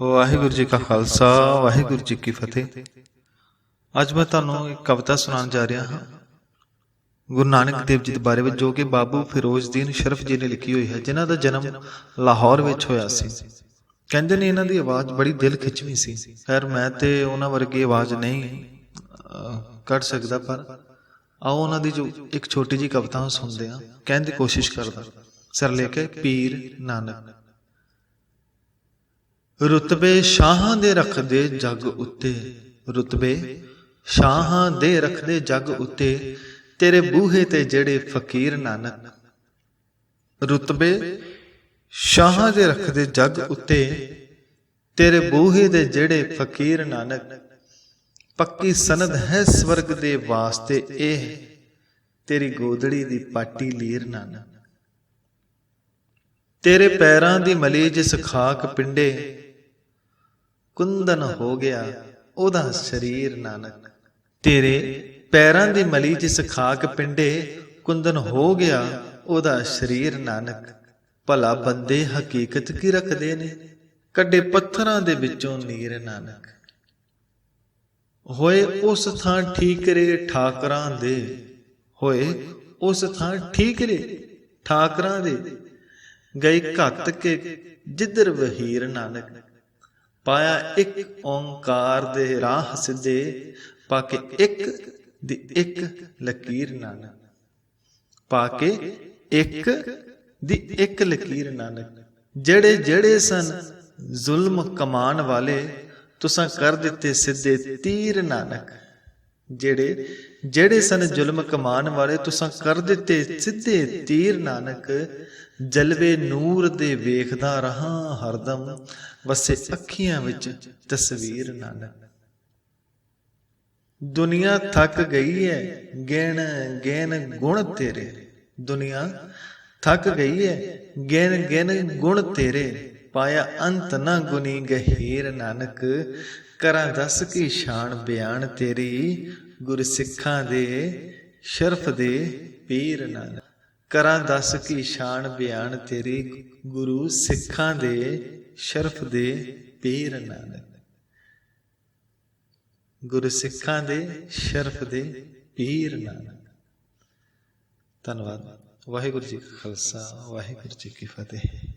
ਵਾਹਿਗੁਰੂ ਜੀ ਕਾ ਖਾਲਸਾ, ਵਾਹਿਗੁਰੂ ਜੀ ਕੀ ਫਤਿਹ। ਅੱਜ ਮੈਂ ਤੁਹਾਨੂੰ ਇੱਕ ਕਵਿਤਾ ਸੁਣਾਉਣ ਜਾ ਰਿਹਾ ਹਾਂ। ਗੁਰੂ ਨਾਨਕ ਦੇਵ ਜੀ ਦੇ ਬਾਰੇ ਵਿੱਚ, ਜੋ ਕਿ ਬਾਬੂ ਫਿਰੋਜ਼ਦੀਨ ਸ਼ਰਫ ਜੀ ਨੇ ਲਿਖੀ ਹੋਈ ਹੈ, ਜਿਨ੍ਹਾਂ ਦਾ ਜਨਮ ਲਾਹੌਰ ਵਿੱਚ ਹੋਇਆ ਸੀ। ਕਹਿੰਦੇ ਨੇ ਇਹਨਾਂ ਦੀ ਆਵਾਜ਼ ਬੜੀ ਦਿਲ ਖਿੱਚਵੀਂ ਸੀ। ਖੈਰ, ਮੈਂ ਤੇ ਉਹਨਾਂ ਵਰਗੀ ਆਵਾਜ਼ ਨਹੀਂ ਕੱਢ ਸਕਦਾ, ਪਰ ਆਓ ਉਹਨਾਂ ਦੀ ਜੋ ਇੱਕ ਛੋਟੀ ਜੀ ਕਵਿਤਾ ਸੁਣਦੇ ਹਾਂ। ਕਹਿਣ ਦੀ ਕੋਸ਼ਿਸ਼ ਕਰਦਾ, ਸਰ ਲੈ ਕੇ ਪੀਰ ਨਾਨਕ। ਰੁਤਬੇ ਸ਼ਾਹਾਂ ਦੇ ਰੱਖਦੇ ਜੱਗ ਉੱਤੇ। ਰੁਤਬੇ ਸ਼ਾਹਾਂ ਦੇ ਰੱਖਦੇ ਜੱਗ ਉੱਤੇ, ਤੇਰੇ ਬੂਹੇ ਤੇ ਜਿਹੜੇ ਫਕੀਰ ਨਾਨਕ। ਰੁਤਬੇ ਸ਼ਾਹਾਂ ਦੇ ਰੱਖਦੇ ਜੱਗ ਉੱਤੇ, ਤੇਰੇ ਬੂਹੇ ਦੇ ਜਿਹੜੇ ਫਕੀਰ ਨਾਨਕ। ਪੱਕੀ ਸਨਦ ਹੈ ਸਵਰਗ ਦੇ ਵਾਸਤੇ ਇਹ, ਤੇਰੀ ਗੋਦੜੀ ਦੀ ਪਾਟੀ ਲੀਰ ਨਾਨਕ। ਤੇਰੇ ਪੈਰਾਂ ਦੀ ਮਲੀ ਜਿਸ ਖਾਕ ਪਿੰਡੇ ਕੁੰਦਨ ਹੋ ਗਿਆ, ਉਹਦਾ ਸਰੀਰ ਨਾਨਕ। ਤੇਰੇ ਪੈਰਾਂ ਦੀ ਮਲੀ ਜਿਸ ਖਾਕ ਪਿੰਡੇ, ਕੁੰਦਨ ਹੋ ਗਿਆ, ਉਹਦਾ ਸਰੀਰ ਨਾਨਕ। ਭਲਾ ਬੰਦੇ ਹਕੀਕਤ ਕੀ ਰੱਖਦੇ ਨੇ? ਕੱਢੇ ਪੱਥਰਾਂ ਦੇ ਵਿੱਚੋਂ ਨੀਰ ਨਾਨਕ। ਹੋਏ ਉਸ ਥਾਂ ਠੀਕਰੇ ਠਾਕਰਾਂ ਦੇ, ਹੋਏ ਉਸ ਥਾਂ ਠੀਕਰੇ ਠਾਕਰਾਂ ਦੇ। ਗਏ ਘੱਤ ਕੇ ਜਿੱਧਰ ਵਹੀਰ ਨਾਨਕ। ਪਾਇਆ ਇੱਕ ਓੰਕਾਰ ਦੇ ਰਾਹ ਸਿੱਧੇ, ਪਾ ਕੇ ਇੱਕ ਦੀ ਇੱਕ ਲਕੀਰ ਨਾਨਕ। ਪਾ ਕੇ ਇੱਕ ਦੀ ਇੱਕ ਲਕੀਰ ਨਾਨਕ। ਜਿਹੜੇ ਜਿਹੜੇ ਸਨ ਜ਼ੁਲਮ ਕਮਾਨ ਵਾਲੇ, ਤੁਸਾਂ ਕਰ ਦਿੱਤੇ ਸਿੱਧੇ ਤੀਰ ਨਾਨਕ। ਜਿਹੜੇ ਜਿਹੜੇ ਸਨ ਜ਼ੁਲਮ ਕਮਾਨ ਵਾਲੇ, ਤੁਸਾਂ ਕਰ ਦਿੱਤੇ ਸਿੱਧੇ ਤੀਰ ਨਾਨਕ, ਜਲਵੇ ਨੂਰ ਦੇ ਵੇਖਦਾ ਰਹਾ ਹਰਦਮ, ਵਸੇ ਅੱਖੀਆਂ ਵਿੱਚ ਤਸਵੀਰ ਨਾਨਕ। ਦੁਨੀਆ ਥੱਕ ਗਈ ਹੈ ਗਹਿਣ ਗਹਿਣ ਗੁਣ ਤੇਰੇ। ਦੁਨੀਆ ਥੱਕ ਗਈ ਹੈ ਗਹਿਣ ਗਿਣ ਗੁਣ ਤੇਰੇ। ਪਾਇਆ ਅੰਤ ਨਾ ਗੁਨੀ ਗਹੀਰ ਨਾਨਕ ਕਰਾਂ ਦੱਸ ਕੀ ਸ਼ਾਨ ਬਿਆਨ ਤੇਰੀ? ਗੁਰ ਸਿੱਖਾਂ ਦੇ ਸ਼ਰਫ ਦੇ ਪੀਰ ਨਾਨਕ ਕਰਾਂ ਦੱਸ ਕੀ ਸ਼ਾਨ ਬਿਆਨ ਤੇਰੀ? ਗੁਰੂ ਸਿੱਖਾਂ ਦੇ ਸ਼ਰਫ ਦੇ ਪੀਰ ਨਾਨਕ ਗੁਰੂ ਸਿੱਖਾਂ ਦੇ ਸ਼ਰਫ ਦੇ ਪੀਰ ਨਾਨਕ ਧੰਨਵਾਦ। ਵਾਹਿਗੁਰੂ ਜੀ ਕਾ ਖਾਲਸਾ, ਵਾਹਿਗੁਰੂ ਜੀ ਕੀ ਫਤਿਹ।